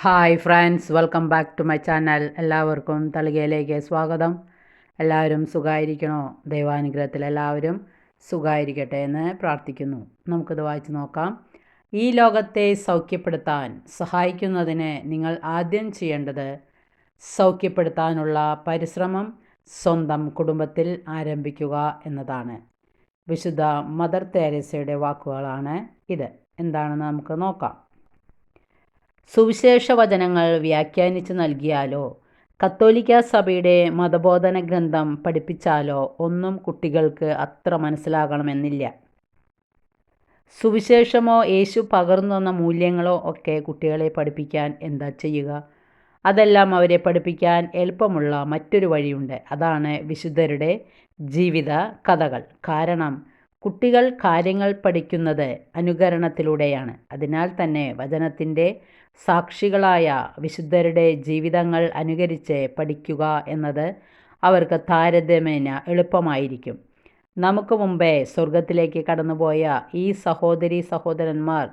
Hi friends welcome back to my channel എല്ലാവർക്കും തളികയിലേക്ക് സ്വാഗതം. എല്ലാവരും സുഖമായിരിക്കണോ ദൈവാനുഗ്രഹത്തിൽ എല്ലാവരും സുഖമായിരിക്കട്ടെ എന്ന് പ്രാർത്ഥിക്കുന്നു. നമുക്കിത് വായിച്ചു നോക്കാം. ഈ ലോകത്തെ സൗഖ്യപ്പെടുത്താൻ സഹായിക്കുന്നതിന് നിങ്ങൾ ആദ്യം ചെയ്യേണ്ടത് സൗഖ്യപ്പെടുത്താനുള്ള പരിശ്രമം സ്വന്തം കുടുംബത്തിൽ ആരംഭിക്കുക എന്നതാണ്. വിശുദ്ധ മദർ തേരേസയുടെ വാക്കുകളാണ് ഇത്. എന്താണെന്ന് നമുക്ക് നോക്കാം. സുവിശേഷ വചനങ്ങൾ വ്യാഖ്യാനിച്ചു നൽകിയാലോ? കത്തോലിക്ക സഭയുടെ മതബോധന ഗ്രന്ഥം പഠിപ്പിച്ചാലോ? ഒന്നും കുട്ടികൾക്ക് അത്ര മനസ്സിലാകണമെന്നില്ല. സുവിശേഷമോ യേശു പകർന്നു തന്ന മൂല്യങ്ങളോ ഒക്കെ കുട്ടികളെ പഠിപ്പിക്കാൻ എന്താ ചെയ്യുക? അതെല്ലാം അവരെ പഠിപ്പിക്കാൻ എളുപ്പമുള്ള മറ്റൊരു വഴിയുണ്ട്. അതാണ് വിശുദ്ധരുടെ ജീവിത കഥകൾ. കാരണം കുട്ടികൾ കാര്യങ്ങൾ പഠിക്കുന്നത് അനുകരണത്തിലൂടെയാണ്. അതിനാൽ തന്നെ വചനത്തിന്റെ സാക്ഷികളായ വിശുദ്ധരുടെ ജീവിതങ്ങൾ അനുകരിച്ച് പഠിക്കുക എന്നത് അവർക്ക് താരതമ്യേന എളുപ്പമായിരിക്കും. നമുക്ക് മുമ്പേ സ്വർഗത്തിലേക്ക് കടന്നുപോയ ഈ സഹോദരി സഹോദരന്മാർ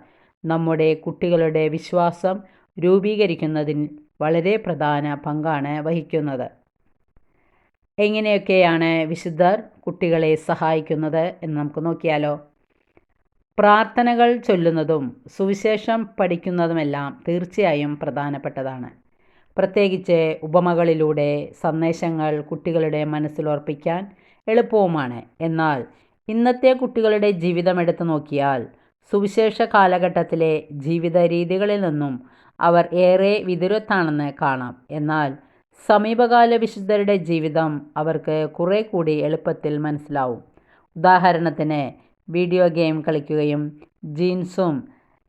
നമ്മുടെ കുട്ടികളുടെ വിശ്വാസം രൂപീകരിക്കുന്നതിൽ വളരെ പ്രധാന പങ്കാണ് വഹിക്കുന്നത്. എങ്ങനെയൊക്കെയാണ് വിശുദ്ധർ കുട്ടികളെ സഹായിക്കുന്നത് എന്ന് നമുക്ക് നോക്കിയാലോ? പ്രാർത്ഥനകൾ ചൊല്ലുന്നതും സുവിശേഷം പഠിക്കുന്നതുമെല്ലാം തീർച്ചയായും പ്രധാനപ്പെട്ടതാണ്. പ്രത്യേകിച്ച് ഉപമകളിലൂടെ സന്ദേശങ്ങൾ കുട്ടികളുടെ മനസ്സിലുറപ്പിക്കാൻ എളുപ്പവുമാണ്. എന്നാൽ ഇന്നത്തെ കുട്ടികളുടെ ജീവിതം എടുത്തു നോക്കിയാൽ സുവിശേഷ കാലഘട്ടത്തിലെ ജീവിത രീതികളിൽ നിന്നും അവർ ഏറെ വിദൂരത്താണെന്ന് കാണാം. എന്നാൽ സമീപകാല വിശുദ്ധരുടെ ജീവിതം അവർക്ക് കുറെ കൂടി എളുപ്പത്തിൽ മനസ്സിലാവും. ഉദാഹരണത്തിന് വീഡിയോ ഗെയിം കളിക്കുകയും ജീൻസും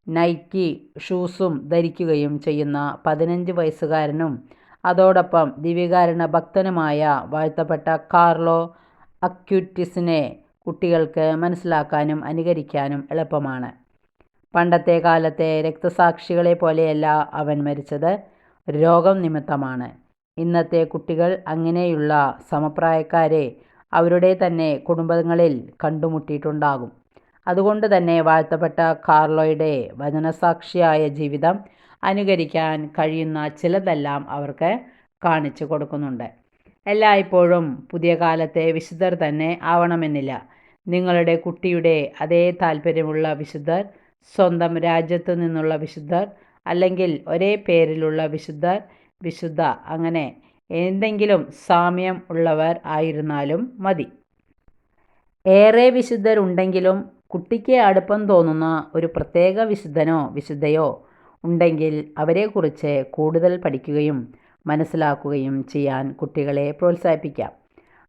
നൈക്കി ഷൂസും ധരിക്കുകയും ചെയ്യുന്ന പതിനഞ്ച് വയസ്സുകാരനും അതോടൊപ്പം ദിവ്യകാരണ ഭക്തനുമായ വാഴ്ത്തപ്പെട്ട കാർലോ അക്യൂറ്റിസിനെ കുട്ടികൾക്ക് മനസ്സിലാക്കാനും അനുകരിക്കാനും എളുപ്പമാണ്. പണ്ടത്തെ കാലത്തെ രക്തസാക്ഷികളെ പോലെയല്ല അവൻ മരിച്ചത്. രോഗം നിമിത്തമാണ്. ഇന്നത്തെ കുട്ടികൾ അങ്ങനെയുള്ള സമപ്രായക്കാരെ അവരുടെ തന്നെ കുടുംബങ്ങളിൽ കണ്ടുമുട്ടിയിട്ടുണ്ടാകും. അതുകൊണ്ട് തന്നെ വാഴ്ത്തപ്പെട്ട കാർലോയുടെ വചനസാക്ഷിയായ ജീവിതം അനുകരിക്കാൻ കഴിയുന്ന ചിലതെല്ലാം അവർക്ക് കാണിച്ചു കൊടുക്കുന്നുണ്ട്. എല്ലായ്പ്പോഴും പുതിയ കാലത്തെ വിശുദ്ധർ തന്നെ ആവണമെന്നില്ല. നിങ്ങളുടെ കുട്ടിയുടെ അതേ താല്പര്യമുള്ള വിശുദ്ധർ സ്വന്തം രാജ്യത്തു നിന്നുള്ള വിശുദ്ധർ അല്ലെങ്കിൽ ഒരേ പേരിലുള്ള വിശുദ്ധർ വിശുദ്ധ. അങ്ങനെ എന്തെങ്കിലും സാമ്യം ഉള്ളവർ ആയിരുന്നാലും മതി. ഏറെ വിശുദ്ധരുണ്ടെങ്കിലും കുട്ടിക്ക് അടുപ്പം തോന്നുന്ന ഒരു പ്രത്യേക വിശുദ്ധനോ വിശുദ്ധയോ ഉണ്ടെങ്കിൽ അവരെക്കുറിച്ച് കൂടുതൽ പഠിക്കുകയും മനസ്സിലാക്കുകയും ചെയ്യാൻ കുട്ടികളെ പ്രോത്സാഹിപ്പിക്കാം.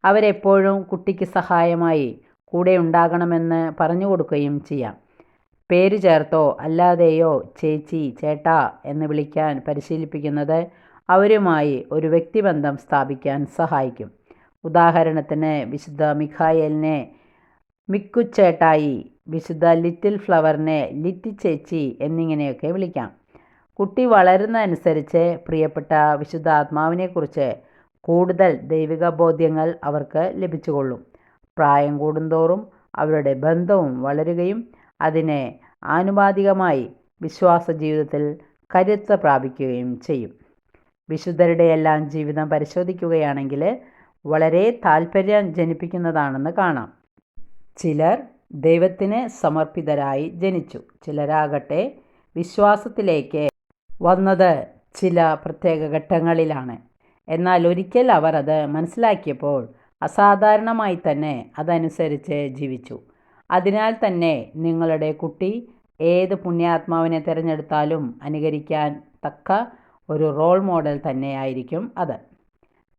അവരെപ്പോഴും കുട്ടിക്ക് സഹായമായി കൂടെ ഉണ്ടാകണമെന്ന് പറഞ്ഞു കൊടുക്കുകയും ചെയ്യാം. പേര് ചേർത്തോ അല്ലാതെയോ ചേച്ചി ചേട്ടാ എന്ന് വിളിക്കാൻ പരിശീലിപ്പിക്കുന്നത് അവരുമായി ഒരു വ്യക്തിബന്ധം സ്ഥാപിക്കാൻ സഹായിക്കും. ഉദാഹരണത്തിന് വിശുദ്ധ മിഖായലിനെ മിക്കുച്ചേട്ടായി വിശുദ്ധ ലിറ്റിൽ ഫ്ലവറിനെ ലിറ്റി ചേച്ചി എന്നിങ്ങനെയൊക്കെ വിളിക്കാം. കുട്ടി വളരുന്നതനുസരിച്ച് പ്രിയപ്പെട്ട വിശുദ്ധ ആത്മാവിനെക്കുറിച്ച് കൂടുതൽ ദൈവിക ബോധ്യങ്ങൾ അവർക്ക് ലഭിച്ചുകൊള്ളും. പ്രായം കൂടുന്തോറും അവരുടെ ബന്ധവും വളരുകയും അതിനെ ആനുപാതികമായി വിശ്വാസ ജീവിതത്തിൽ കരുത്ത് പ്രാപിക്കുകയും ചെയ്യും. വിശുദ്ധരുടെ എല്ലാം ജീവിതം പരിശോധിക്കുകയാണെങ്കിൽ വളരെ താല്പര്യം ജനിപ്പിക്കുന്നതാണെന്ന് കാണാം. ചിലർ ദൈവത്തിന് സമർപ്പിതരായി ജനിച്ചു. ചിലരാകട്ടെ വിശ്വാസത്തിലേക്ക് വന്നത് ചില പ്രത്യേക ഘട്ടങ്ങളിലാണ്. എന്നാൽ ഒരിക്കൽ അവർ അത് മനസ്സിലാക്കിയപ്പോൾ അസാധാരണമായി തന്നെ അതനുസരിച്ച് ജീവിച്ചു. അതിനാൽ തന്നെ നിങ്ങളുടെ കുട്ടി ഏത് പുണ്യാത്മാവിനെ തിരഞ്ഞെടുത്താലും അനുകരിക്കാൻ തക്ക ഒരു റോൾ മോഡൽ തന്നെയായിരിക്കും അത്.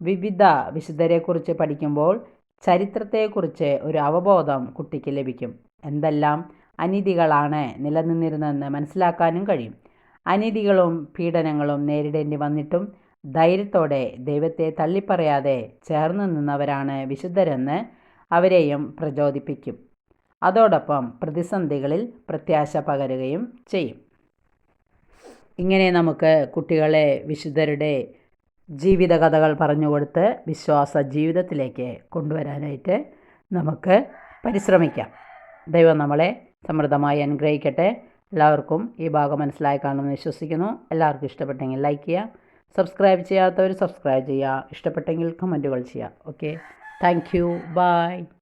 വിവിധ വിശുദ്ധരെക്കുറിച്ച് പഠിക്കുമ്പോൾ ചരിത്രത്തെക്കുറിച്ച് ഒരു അവബോധം കുട്ടിക്ക് ലഭിക്കും. എന്തെല്ലാം അനീതികളാണ് നിലനിന്നിരുന്നതെന്ന് മനസ്സിലാക്കാനും കഴിയും. അനീതികളും പീഡനങ്ങളും നേരിടേണ്ടി വന്നിട്ടും ധൈര്യത്തോടെ ദൈവത്തെ തള്ളിപ്പറയാതെ ചേർന്ന് നിന്നവരാണ് വിശുദ്ധരെന്ന് അവരെയും പ്രചോദിപ്പിക്കും. അതോടൊപ്പം പ്രതിസന്ധികളിൽ പ്രത്യാശ പകരുകയും ചെയ്യും. ഇങ്ങനെ നമുക്ക് കുട്ടികളെ വിശുദ്ധരുടെ ജീവിതകഥകൾ പറഞ്ഞുകൊടുത്ത് വിശ്വാസ ജീവിതത്തിലേക്ക് കൊണ്ടുവരാനായിട്ട് നമുക്ക് പരിശ്രമിക്കാം. ദൈവം നമ്മളെ സമൃദ്ധമായി അനുഗ്രഹിക്കട്ടെ. എല്ലാവർക്കും ഈ ഭാഗം മനസ്സിലായി കാണുമെന്ന് വിശ്വസിക്കുന്നു. എല്ലാവർക്കും ഇഷ്ടപ്പെട്ടെങ്കിൽ ലൈക്ക് ചെയ്യുക സബ്സ്ക്രൈബ് ചെയ്യാത്തവർ സബ്സ്ക്രൈബ് ചെയ്യുക ഇഷ്ടപ്പെട്ടെങ്കിൽ കമന്റുകൾ ചെയ്യുക. ഓക്കെ. Thank you. ബൈ.